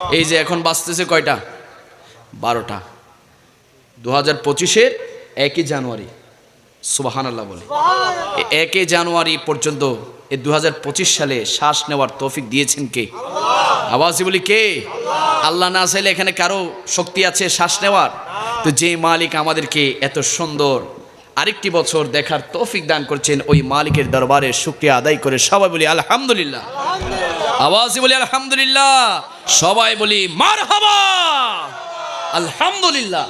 এই যে এখন বাঁচতেছে কয়টা? বারোটা। দু হাজার পঁচিশের একই জানুয়ারি। সুবাহান আল্লাহ বলে একই জানুয়ারি পর্যন্ত এ দু হাজার পঁচিশ সালে শ্বাস নেওয়ার তৌফিক দিয়েছেন কে? আওয়াজই বলি কে? আল্লাহ না চাইলে এখানে কারও শক্তি আছে শ্বাস নেওয়ার? তো যে মালিক আমাদেরকে এত সুন্দর আরেকটি বছর দেখার তৌফিক দান করছেন ওই মালিকের দরবারে শুক্রিয়া আদায় করে সবাই বলি আলহামদুলিল্লাহ। আওয়াজে বলি আলহামদুলিল্লাহ। সবাই বলি মার আলহামদুলিল্লাহ।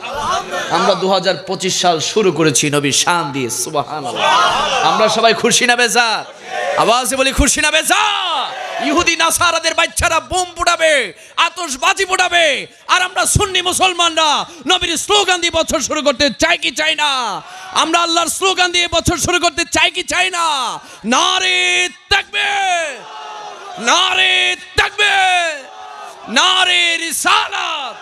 আমরা দু হাজার পঁচিশ সাল শুরু করেছি নবী শান দিয়ে সুবাহান আমরা সবাই খুশি না বেজার? আওয়াজে বলি খুশি না বেজার? ইহুদি নাসারাদের বাচ্চারা বোম ফুটাবে আতশবাজি ফুটাবে আর আমরা সুন্নি মুসলমানরা নবীর স্লোগান দিয়ে বছর শুরু করতে চাই কি চাই না? আমরা আল্লাহর স্লোগান দিয়ে বছর শুরু করতে চাই কি চাই না? নারে থাকবে নারে থাকবে নারে রিসালাত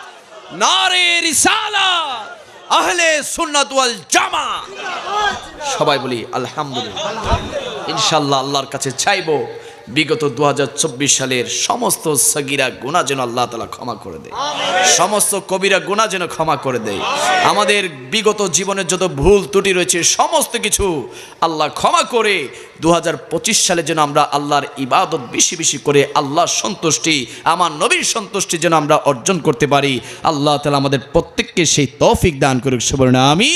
নারে রিসালাত, আহলে সুন্নাত ওয়াল জামা। সবাই বলি, আলহামদুলিল্লাহ। ইনশাল্লাহ আল্লাহর কাছে চাইব। বিগত দু হাজার চব্বিশ সালের সমস্ত সগিরা গুণা যেন আল্লাহ তালা ক্ষমা করে দেয়। সমস্ত কবিরা গুণা যেন ক্ষমা করে দেয়। আমাদের বিগত জীবনের যত ভুল ত্রুটি রয়েছে সমস্ত কিছু আল্লাহ ক্ষমা করে দু হাজার পঁচিশ সালে যেন আমরা আল্লাহর ইবাদত বেশি বেশি করে আল্লাহর সন্তুষ্টি আমার নবীর সন্তুষ্টি যেন আমরা অর্জন করতে পারি আল্লাহ তালা আমাদের প্রত্যেককে সেই তৌফিক দান করুক। সুবর্ণ আমি